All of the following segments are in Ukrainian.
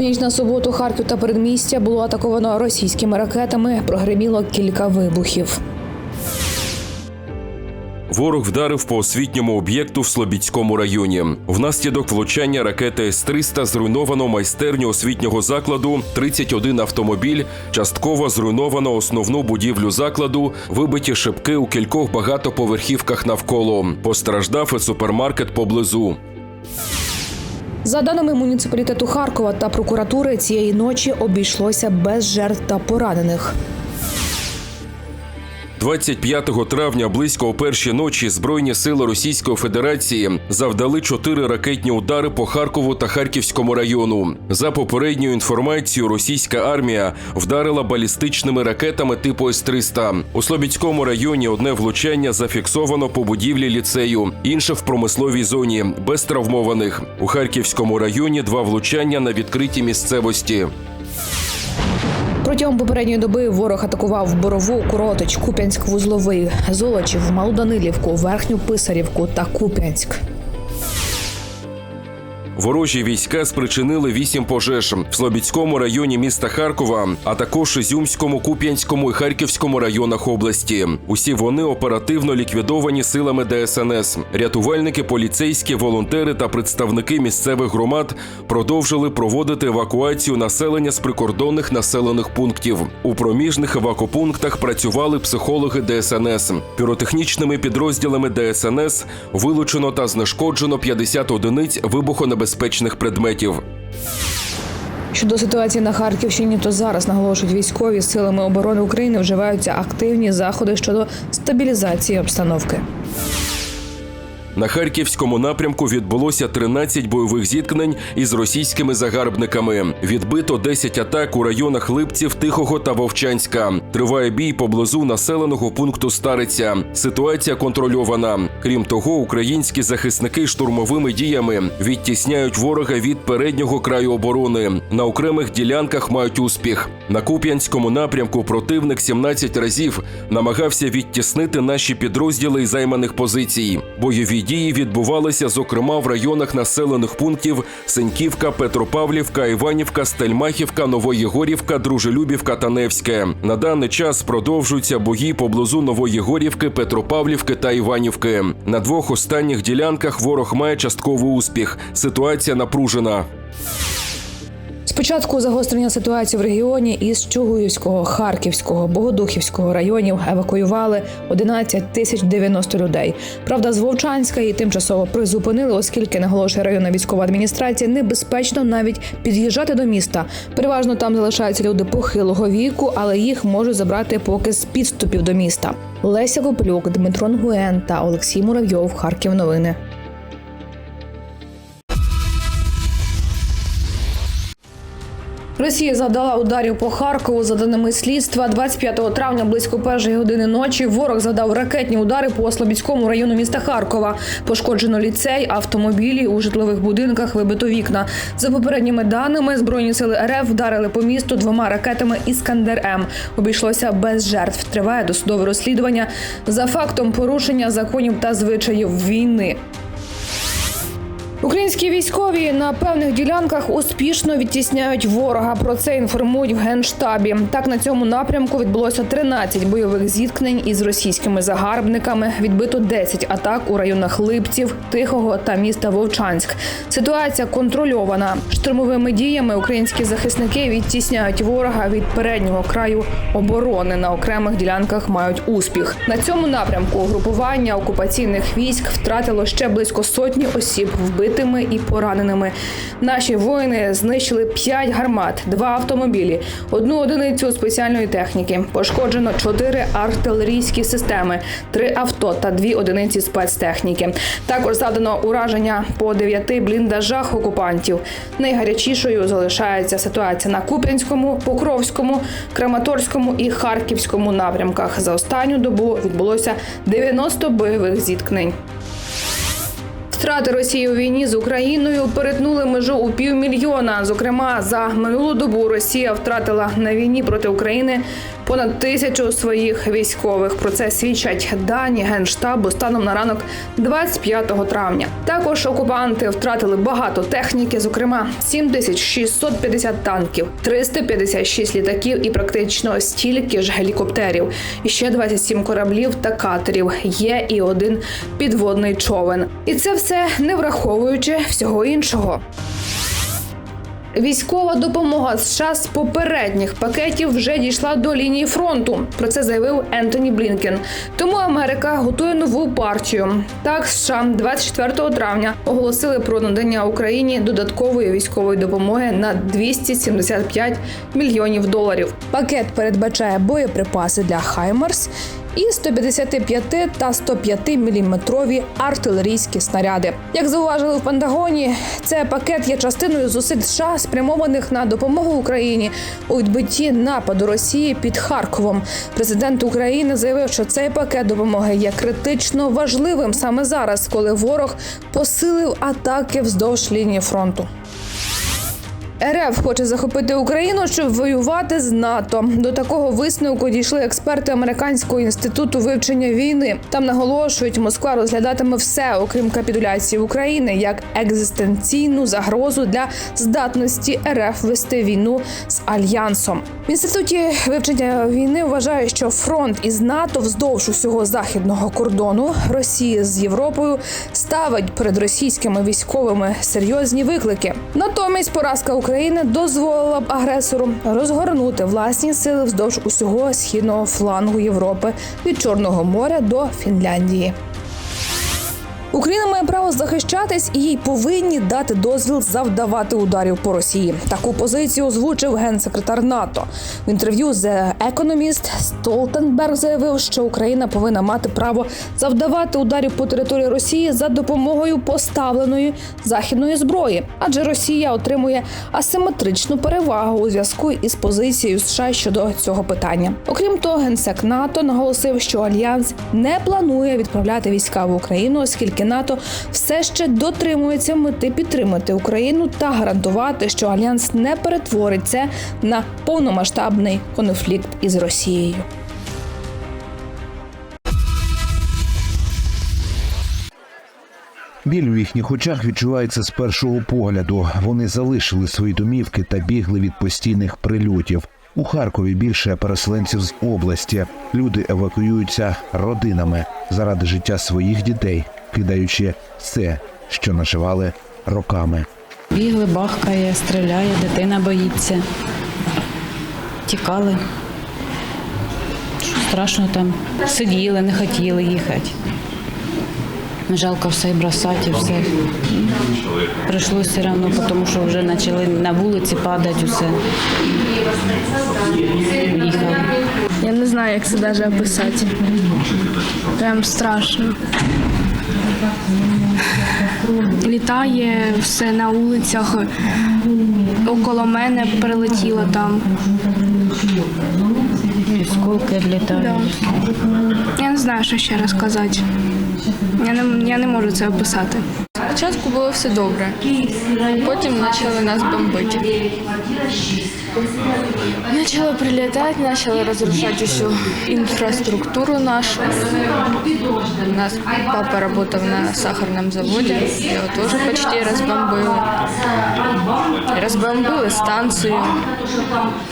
Ніч на суботу Харків та передмістя було атаковано російськими ракетами. Прогреміло кілька вибухів. Ворог вдарив по освітньому об'єкту в Слобідському районі. Внаслідок влучання ракети С-300 зруйновано майстерню освітнього закладу, 31 автомобіль, частково зруйновано основну будівлю закладу, вибиті шибки у кількох багатоповерхівках навколо. Постраждав і супермаркет поблизу. За даними муніципалітету Харкова та прокуратури, цієї ночі обійшлося без жертв та поранених. 25 травня близько о першій ночі Збройні сили Російської Федерації завдали чотири ракетні удари по Харкову та Харківському району. За попередньою інформацією, російська армія вдарила балістичними ракетами типу С-300. У Слобідському районі одне влучання зафіксовано по будівлі ліцею, інше в промисловій зоні без травмованих. У Харківському районі два влучання на відкритій місцевості. Протягом попередньої доби ворог атакував Борову, Коротич, Куп'янськ, Вузловий, Золочів, Малу Данилівку, Верхню Писарівку та Куп'янськ. Ворожі війська спричинили вісім пожеж в Слобідському районі міста Харкова, а також Ізюмському, Куп'янському і Харківському районах області. Усі вони оперативно ліквідовані силами ДСНС. Рятувальники, поліцейські, волонтери та представники місцевих громад продовжили проводити евакуацію населення з прикордонних населених пунктів. У проміжних евакопунктах працювали психологи ДСНС. Піротехнічними підрозділами ДСНС вилучено та знешкоджено 50 одиниць вибухонебезпечних предметів. Щодо ситуації на Харківщині, то зараз наголошують військові силами оборони України вживаються активні заходи щодо стабілізації обстановки. На харківському напрямку відбулося 13 бойових зіткнень із російськими загарбниками. Відбито 10 атак у районах Липців, Тихого та Вовчанська. Триває бій поблизу населеного пункту Стариця. Ситуація контрольована. Крім того, українські захисники штурмовими діями відтісняють ворога від переднього краю оборони. На окремих ділянках мають успіх. На Куп'янському напрямку противник 17 разів намагався відтіснити наші підрозділи із займаних позицій. Бойові дії відбувалися зокрема в районах населених пунктів Сеньківка, Петропавлівка, Іванівка, Стельмахівка, Новоєгорівка, Дружелюбівка та Невське. На даний час продовжуються бої поблизу Новоєгорівки, Петропавлівки та Іванівки. На двох останніх ділянках ворог має частковий успіх. Ситуація напружена. Спочатку загострення ситуації в регіоні із Чугуївського, Харківського, Богодухівського районів евакуювали 11 тисяч 90 людей. Правда, з Вовчанська її тимчасово призупинили, оскільки наголошує районна військова адміністрація, небезпечно навіть під'їжджати до міста. Переважно там залишаються люди похилого віку, але їх можуть забрати поки з підступів до міста. Леся Коплюк, Дмитро Нгуен та Олексій Муравйов. Харків новини. Росія завдала ударів по Харкову. За даними слідства, 25 травня близько першої години ночі ворог завдав ракетні удари по Слобідському району міста Харкова. Пошкоджено ліцей, автомобілі у житлових будинках вибито вікна. За попередніми даними, збройні сили РФ вдарили по місту двома ракетами Іскандер М. Обійшлося без жертв. Триває досудове розслідування за фактом порушення законів та звичаїв війни. Українські військові на певних ділянках успішно відтісняють ворога. Про це інформують в генштабі. Так на цьому напрямку відбулося 13 бойових зіткнень із російськими загарбниками. Відбито 10 атак у районах Липців, Тихого та міста Вовчанськ. Ситуація контрольована. Штурмовими діями українські захисники відтісняють ворога від переднього краю оборони. На окремих ділянках мають успіх. На цьому напрямку угрупування окупаційних військ втратило ще близько сотні осіб вбитими і пораненими. Наші воїни знищили 5 гармат, 2 автомобілі, одну одиницю спеціальної техніки. Пошкоджено 4 артилерійські системи, 3 авто та 2 одиниці спецтехніки. Також завдано ураження по 9 бліндажах окупантів. Найгарячішою залишається ситуація на Куп'янському, Покровському, Краматорському і Харківському напрямках. За останню добу відбулося 90 бойових зіткнень. Втрати Росії у війні з Україною перетнули межу у півмільйона. Зокрема, за минулу добу Росія втратила на війні проти України понад тисячу своїх військових. Про це свідчать дані генштабу станом на ранок 25 травня. Також окупанти втратили багато техніки, зокрема 7650 танків, 356 літаків і практично стільки ж гелікоптерів. І ще 27 кораблів та катерів. Є і один підводний човен. І це все не враховуючи всього іншого. Військова допомога з попередніх пакетів вже дійшла до лінії фронту. Про це заявив Ентоні Блінкен. Тому Америка готує нову партію. Так, США 24 травня оголосили про надання Україні додаткової військової допомоги на 275 мільйонів доларів. Пакет передбачає боєприпаси для Хаймарс і 155 та 105 міліметрові артилерійські снаряди. Як зауважили в Пентагоні, це пакет є частиною зусиль США, спрямованих на допомогу Україні у відбитті нападу Росії під Харковом. Президент України заявив, що цей пакет допомоги є критично важливим саме зараз, коли ворог посилив атаки вздовж лінії фронту. РФ хоче захопити Україну, щоб воювати з НАТО. До такого висновку дійшли експерти американського інституту вивчення війни. Там наголошують, Москва розглядатиме все, окрім капітуляції України, як екзистенційну загрозу для здатності РФ вести війну з альянсом. В інституті вивчення війни вважають, що фронт із НАТО вздовж усього західного кордону Росії з Європою ставить перед російськими військовими серйозні виклики. Натомість поразка України дозволила б агресору розгорнути власні сили вздовж усього східного флангу Європи від Чорного моря до Фінляндії. Україна має право захищатись, і їй повинні дати дозвіл завдавати ударів по Росії. Таку позицію озвучив генсекретар НАТО. В інтерв'ю The Economist Столтенберг заявив, що Україна повинна мати право завдавати ударів по території Росії за допомогою поставленої західної зброї, адже Росія отримує асиметричну перевагу у зв'язку із позицією США щодо цього питання. Окрім того, генсек НАТО наголосив, що альянс не планує відправляти війська в Україну, оскільки НАТО все ще дотримується мети підтримати Україну та гарантувати, що альянс не перетвориться на повномасштабний конфлікт із Росією. Біль у їхніх очах відчувається з першого погляду. Вони залишили свої домівки та бігли від постійних прильотів. У Харкові більше переселенців з області. Люди евакуюються родинами заради життя своїх дітей, кидаючи все, що наживали роками. Бігли, бахкає, стріляє, дитина боїться. Тікали. Що страшно там. Сиділи, не хотіли їхати. Жалко все і бросати, і все. Прийшлося все одно, тому що вже почали на вулиці падати усе. Їхали. Я не знаю, як це навіть описати. Прям страшно. Літає все на вулицях. Около мене прилетіло там. І літають. Да. Я не знаю, що ще розказати. Я не, я не можу це описати. Спочатку було все добре, потім почали нас бомбити. Почали прилітати, почали розрушати всю інфраструктуру нашу. У нас папа працював на сахарному заводі, його теж почти розбомбили. Розбомбили станцію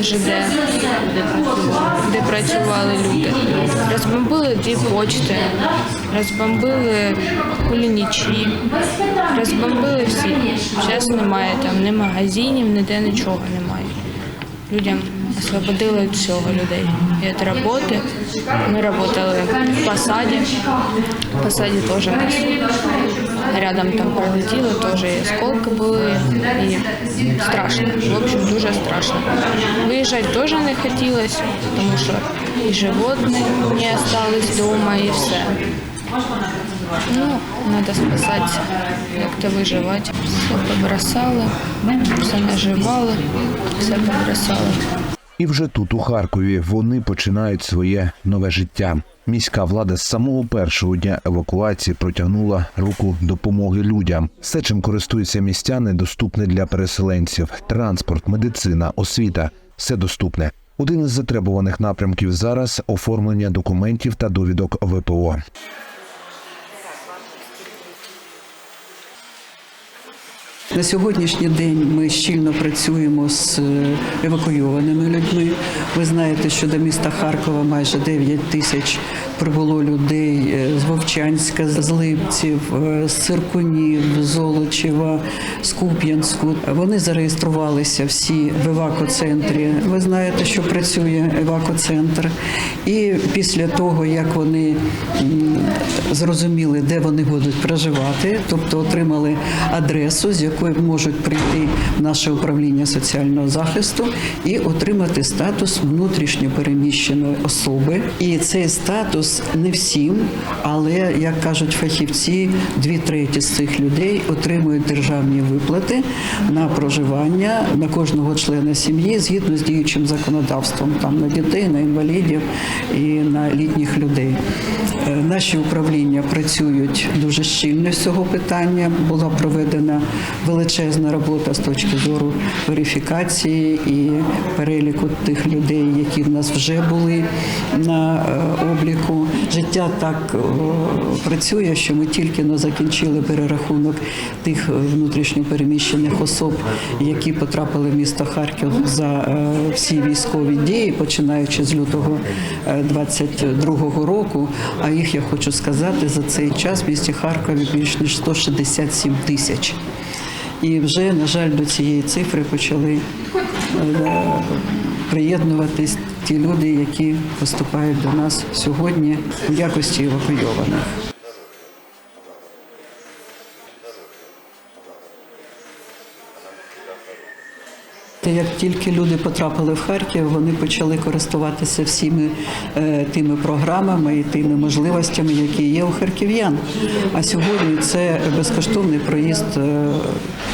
ЖД, де працювали люди. Розбомбили дві почти, розбомбили кулінічі, розбомбили всі. Зараз немає там ні магазинів, ніде нічого немає. Людям освободили від всього людей. Від роботи. Ми працювали в посаді. В посаді теж нас рядом там прилетіло, теж і осколки були, і страшно. В общем, дуже страшно. Виїжджати теж не хотілося, тому що і животні не залишились вдома, і все. Ну, треба спасатися, як-то виживати. Все побросали, все наживали, все побросали. І вже тут, у Харкові, вони починають своє нове життя. Міська влада з самого першого дня евакуації протягнула руку допомоги людям. Все, чим користуються містяни, доступне для переселенців: транспорт, медицина, освіта все доступне. Один із затребуваних напрямків зараз оформлення документів та довідок ВПО. На сьогоднішній день ми щільно працюємо з е, евакуйованими людьми. Ви знаєте, що до міста Харкова майже 9 тисяч прибуло людей е, з Вовчанська, з Липців, е, з Циркунів, Золочева, з Куп'янську. Вони зареєструвалися всі в евакоцентрі. Ви знаєте, що працює евакоцентр. І після того, як вони зрозуміли, де вони будуть проживати, тобто отримали адресу, з якої можуть прийти в наше управління соціального захисту і отримати статус внутрішньо переміщеної особи. І цей статус не всім, але як кажуть фахівці, дві треті з цих людей отримують державні виплати на проживання на кожного члена сім'ї згідно з діючим законодавством, там на дітей, на інвалідів і на літніх людей. Е, Наші управління працюють дуже щільно з цього питання. Була проведена величезна робота з точки зору верифікації і переліку тих людей, які в нас вже були на е, обліку. Життя так е, працює, що ми тільки но закінчили перерахунок тих внутрішньо переміщених особ, які потрапили в місто Харків за е, всі військові дії, починаючи з лютого 22 року. А їх я хочу сказати за цей час в місті Харкові більш ніж 167 тисяч. І вже, на жаль, до цієї цифри почали е, приєднуватись ті люди, які поступають до нас сьогодні в якості евакуйованих. Як тільки люди потрапили в Харків, вони почали користуватися всіми е, тими програмами і тими можливостями, які є у харків'ян. А сьогодні це безкоштовний проїзд е,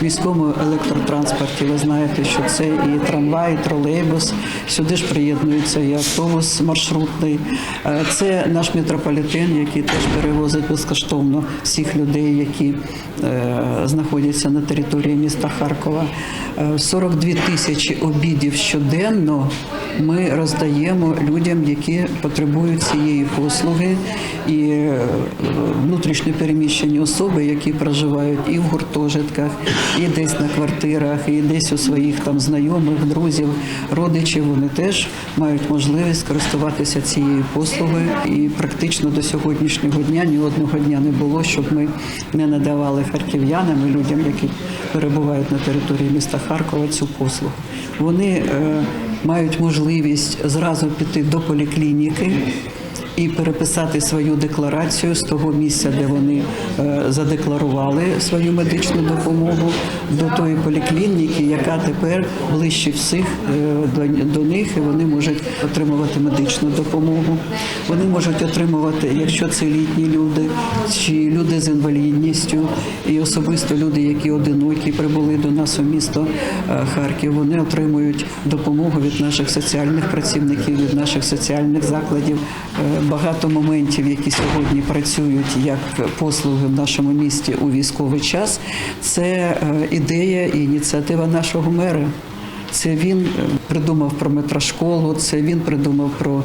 в міському електротранспорті. Ви знаєте, що це і трамвай, і тролейбус. Сюди ж приєднується і автобус маршрутний. Е, Це наш метрополітен, який теж перевозить безкоштовно всіх людей, які знаходяться на території міста Харкова. Е, 42 тисячі обідів щоденно ми роздаємо людям, які потребують цієї послуги, і е, внутрішньо переміщені особи, які проживають і в гуртожитках, і десь на квартирах, і десь у своїх там знайомих, друзів, родичів. Вони теж мають можливість користуватися цією послугою. І практично до сьогоднішнього дня ні одного дня не було, щоб ми не надавали харків'янам і людям, які перебувають на території міста Харкова, цю послугу. Вони е, мають можливість зразу піти до поліклініки. І переписати свою декларацію з того місця, де вони е, задекларували свою медичну допомогу, до тої поліклініки, яка тепер ближче всіх е, до, них, і вони можуть отримувати медичну допомогу. Вони можуть отримувати, якщо це літні люди, чи люди з інвалідністю, і особисто люди, які одинокі прибули до нас у місто е, Харків. Вони отримують допомогу від наших соціальних працівників, від наших соціальних закладів. Багато моментів, які сьогодні працюють як послуги в нашому місті у військовий час, це е, ідея і ініціатива нашого мера. Це він е, придумав про метрошколу, це він придумав про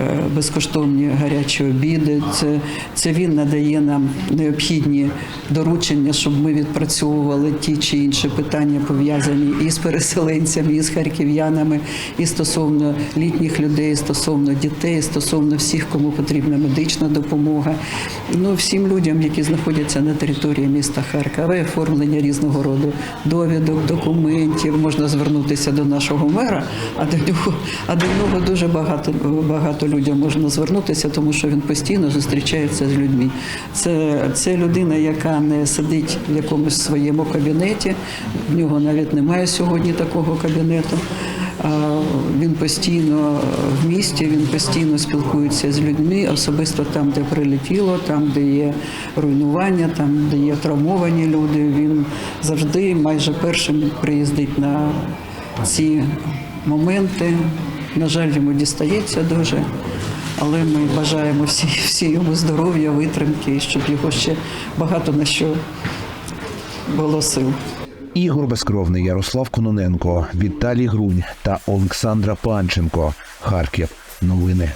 е, безкоштовні гарячі обіди. Це, це він надає нам необхідні доручення, щоб ми відпрацьовували ті чи інші питання пов'язані і з переселенцями, і з харків'янами, і стосовно літніх людей, і стосовно дітей, і стосовно всіх, кому потрібна медична допомога. Ну всім людям, які знаходяться на території міста Харкова, оформлення різного роду довідок, документів. Можна звернутися до нашого мера, а до нього, а до нього дуже багато багато людям можна звернутися, тому що він постійно зустрічається з людьми. Це, це людина, яка не сидить в якомусь своєму кабінеті. В нього навіть немає сьогодні такого кабінету. Він постійно в місті, він постійно спілкується з людьми, особисто там, де прилетіло, там, де є руйнування, там, де є травмовані люди. Він завжди майже першим приїздить на ці моменти. На жаль, йому дістається дуже, але ми бажаємо всі, всі йому здоров'я, витримки, щоб його ще багато на що було сил. Ігор Безкровний, Ярослав Кононенко, Віталій Грунь та Олександра Панченко. Харків. Новини.